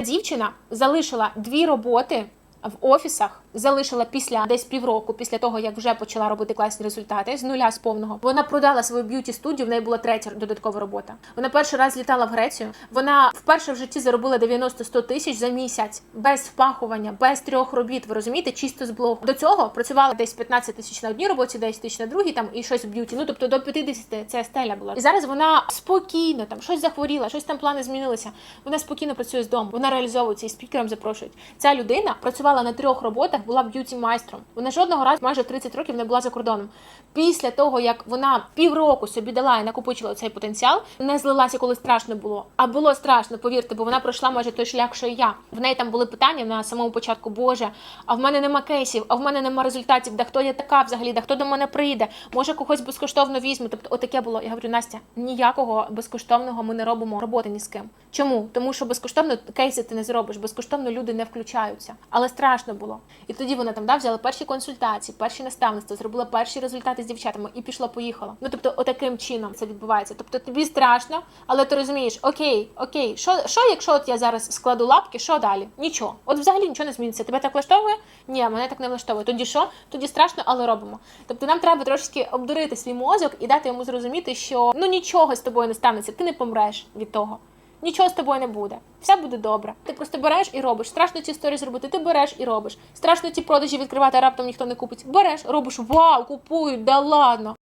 Дівчина залишила дві роботи в офісах, залишила після десь півроку, після того як вже почала робити класні результати з нуля з повного. Вона продала свою б'юті студію. В неї була третя додаткова робота. Вона перший раз літала в Грецію. Вона вперше в житті заробила 90-100 тисяч за місяць без впахування, без трьох робіт. Ви розумієте, чисто з блогу. До цього працювала десь 15 тисяч на одній роботі, 10 тисяч на другій, там і щось в б'юті. Ну тобто до 50 це стеля була. І зараз вона спокійно там щось захворіла, щось там плани змінилися. Вона спокійно працює з дому. Вона реалізовується і спікером запрошують. Ця людина працювала на трьох роботах, була б'юті майстром. Вона жодного разу майже 30 років не була за кордоном. Після того, як вона півроку собі дала і накопичила цей потенціал, не злилася, коли страшно було. А було страшно, повірте, бо вона пройшла майже той шлях, що і я. В неї там були питання на самому початку. Боже, а в мене нема кейсів, а в мене нема результатів. Да хто я така взагалі? Да хто до мене прийде? Може, когось безкоштовно візьму. Тобто, отаке було. Я говорю, Настя, ніякого безкоштовного ми не робимо роботи ні з ким. Чому? Тому що безкоштовно кейси ти не зробиш, безкоштовно люди не включаються. Але страшно було. І тоді вона там да, взяла перші консультації, перші наставництва, зробила перші результати з дівчатами і пішла, поїхала. Ну тобто, отаким чином це відбувається. Тобто тобі страшно, але ти розумієш, окей, окей, що, що якщо от я зараз складу лапки, що далі? Нічого. От взагалі нічого не зміниться. Тебе так влаштовує? Ні, мене так не влаштовує. Тоді що? Тоді страшно, але робимо. Тобто нам треба трошки обдурити свій мозок і дати йому зрозуміти, що ну нічого з тобою не станеться, ти не помреш від того. Нічого з тобою не буде, все буде добре. Ти просто береш і робиш. Страшно ці історії зробити. Ти береш і робиш. Страшно ці продажі відкривати, а раптом ніхто не купить. Береш, робиш. Вау, купують, да ладно.